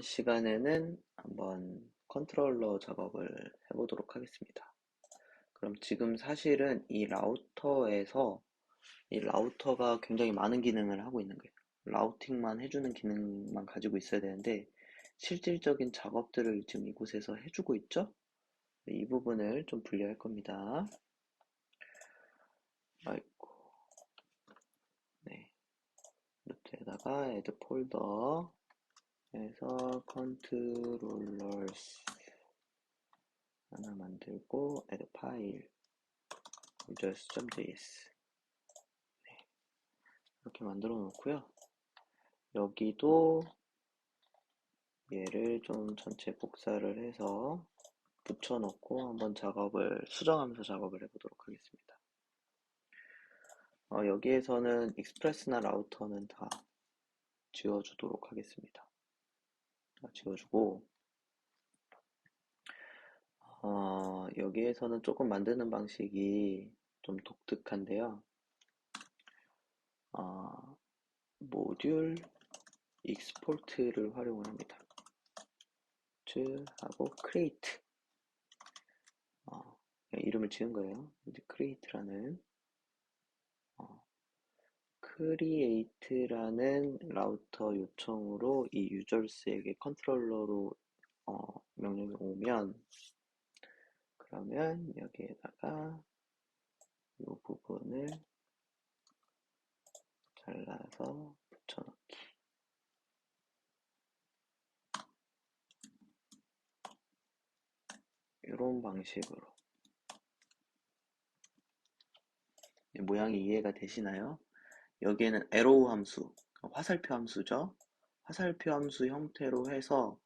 이번 시간에는 한번 컨트롤러 작업을 해보도록 하겠습니다. 그럼 지금 사실은 이 라우터에서 이 라우터가 굉장히 많은 기능을 하고 있는 거예요. 라우팅만 해주는 기능만 가지고 있어야 되는데 실질적인 작업들을 지금 이곳에서 해주고 있죠? 이 부분을 좀 분리할 겁니다. 아이고. 네. 루트에다가 add 폴더 해서 controllers 하나 만들고 add 파일 users.js 네. 이렇게 만들어 놓고요. 여기도 얘를 좀 전체 복사를 해서 붙여놓고 한번 작업을 수정하면서 작업을 해보도록 하겠습니다. 어, 여기에서는 익스프레스나 라우터는 다 지워주도록 하겠습니다. 지워주고 어, 여기에서는 조금 만드는 방식이 좀 독특한데요. 어, 모듈 익스포트를 활용을 합니다. 하고 create 어, 이름을 지은 거예요. 이제 create라는 어, create라는 라우터 요청으로 이 유저스에게 컨트롤러로 어, 명령이 오면 그러면 여기에다가 이 부분을 잘라서 붙여넣기 이런 방식으로 모양이 이해가 되시나요? 여기에는 arrow 함수, 화살표 함수죠. 화살표 함수 형태로 해서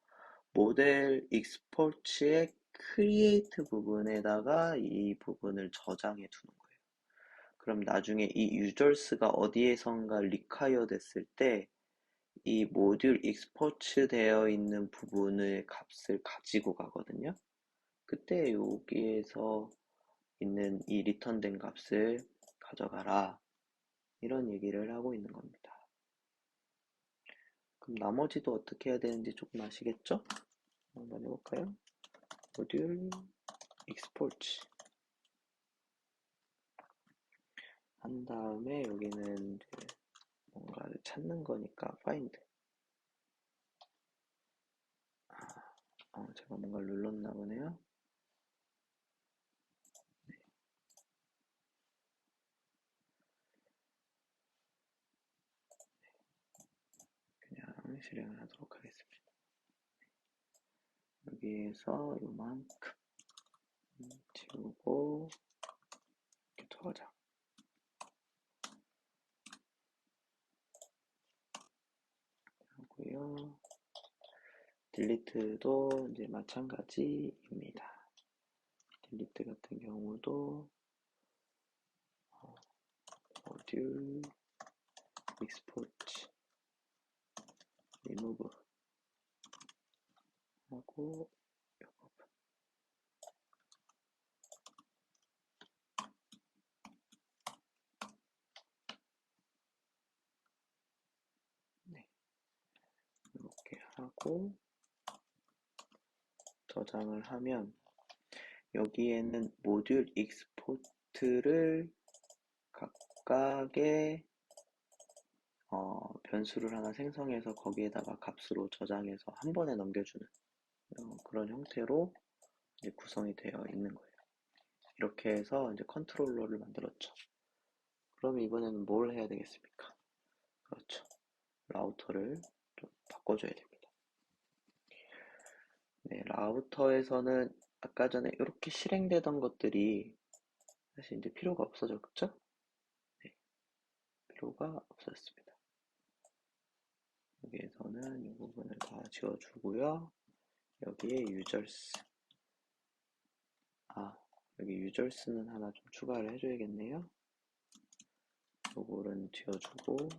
모델 익스포츠의 create 부분에다가 이 부분을 저장해 두는 거예요. 그럼 나중에 이 users가 어디에선가 require 됐을 때 이 모듈 익스포츠 되어 있는 부분의 값을 가지고 가거든요. 그때 여기에서 있는 이 리턴된 값을 가져가라. 이런 얘기를 하고 있는 겁니다. 그럼 나머지도 어떻게 해야 되는지 조금 아시겠죠? 한번 해볼까요? 모듈 익스포트 한 다음에 여기는 뭔가를 찾는 거니까 find 아, 어, 제가 뭔가 눌렀나 보네요. 실행을 하도록 하겠습니다. 여기에서 요만큼 지우고 저장 하고요. 딜리트도 이제 마찬가지입니다. 딜리트 같은 경우도 어, 모듈 익스포트 리무브 하고 이 부분 네. 이렇게 하고 저장을 하면 여기에는 모듈 익스포트를 각각의 어, 변수를 하나 생성해서 거기에다가 값으로 저장해서 한 번에 넘겨주는 어, 그런 형태로 구성이 되어 있는 거예요. 이렇게 해서 이제 컨트롤러를 만들었죠. 그럼 이번에는 뭘 해야 되겠습니까? 그렇죠. 라우터를 좀 바꿔줘야 됩니다. 네, 라우터에서는 아까 전에 이렇게 실행되던 것들이 사실 이제 필요가 없어졌죠? 네, 필요가 없어졌습니다. 여기에서는 이 부분을 다 지워주고요. 여기에 users 아 여기 users는 하나 좀 추가를 해줘야겠네요. 요거는 지워주고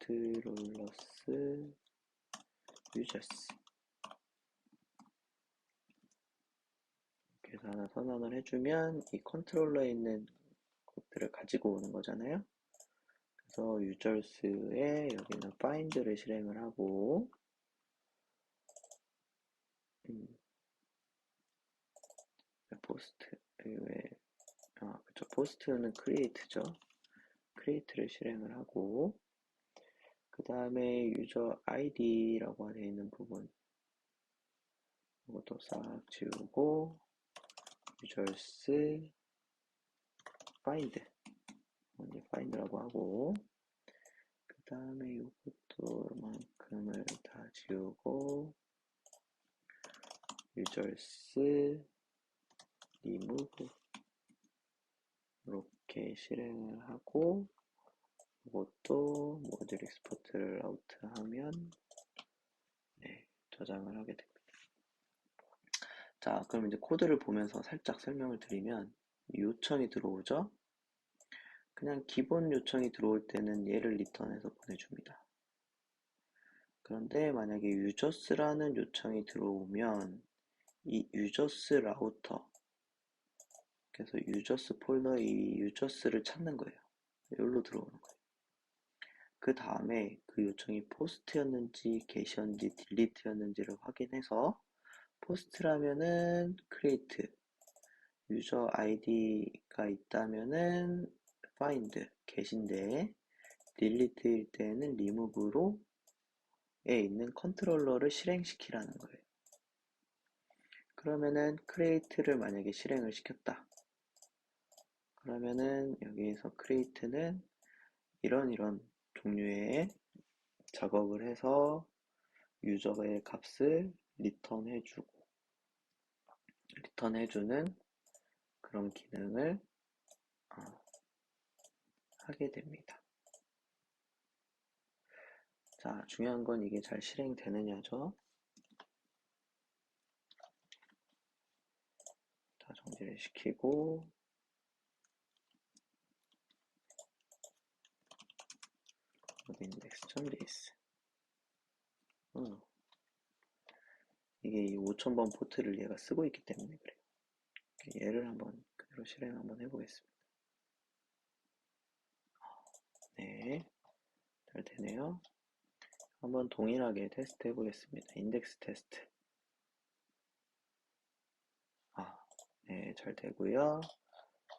controllers users 그래서 하나 선언을 해주면 이 컨트롤러에 있는 것들을 가지고 오는 거잖아요. 그래서 유저스에 여기는 find를 실행을 하고 음, 포스트 왜 아, 그쵸 포스트는 create죠. create를 실행을 하고 그 다음에 유저 id라고 되어 있는 부분 이것도 싹 지우고 users find 이제 find라고 하고 그 다음에 이것도 만큼을 다 지우고 users remove 이렇게 실행을 하고 이것도 모듈 익스포트를 아웃하면 네, 저장을 하게 됩니다. 자, 그럼 이제 코드를 보면서 살짝 설명을 드리면 요청이 들어오죠? 그냥 기본 요청이 들어올 때는 얘를 리턴해서 보내줍니다. 그런데 만약에 유저스라는 요청이 들어오면 이 유저스 라우터 그래서 유저스 폴더에 이 유저스를 찾는 거예요. 여기로 들어오는 거예요. 그 다음에 그 요청이 포스트였는지 게시였는지 딜리트였는지를 확인해서 포스트라면은 create 유저 아이디가 있다면은 find 게시인데 delete일 때는 remove로 에 있는 컨트롤러를 실행시키라는 거예요. 그러면은 create를 만약에 실행을 시켰다. 그러면은 여기에서 create는 이런 이런 종류의 작업을 해서 유저의 값을 리턴 해주고 리턴 해주는 그런 기능을 어, 하게 됩니다. 자, 중요한 건 이게 잘 실행되느냐죠. 다 정지를 시키고 index.js 어. 이게 이 5000번 포트를 얘가 쓰고 있기 때문에 그래요. 얘를 한번 그대로 실행 한번 해보겠습니다. 네, 잘 되네요. 한번 동일하게 테스트 해보겠습니다. 인덱스 테스트. 아, 네, 잘 되고요.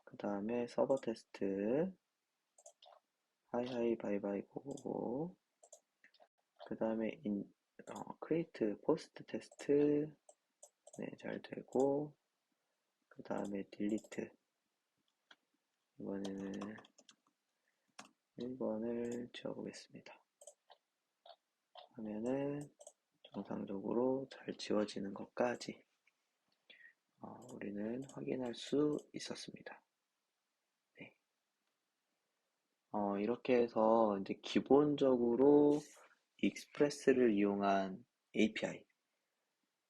그 다음에 서버 테스트. 하이하이 바이바이 고고고. 그 다음에 인, 어, 크리에이트 포스트 테스트. 네, 잘 되고. 그 다음에 딜리트. 이번에는 1번을 지워보겠습니다. 하면은 정상적으로 잘 지워지는 것까지 어, 우리는 확인할 수 있었습니다. 네. 어, 이렇게 해서 이제 기본적으로 익스프레스를 이용한 API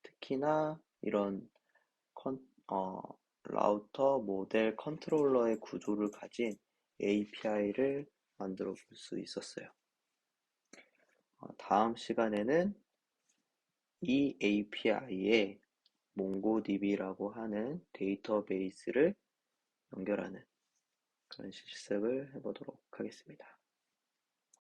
특히나 이런 컨, 어, 라우터 모델 컨트롤러의 구조를 가진 API를 만들어 볼 수 있었어요. 어, 다음 시간에는 이 API에 몽고DB라고 하는 데이터베이스를 연결하는 그런 실습을 해보도록 하겠습니다.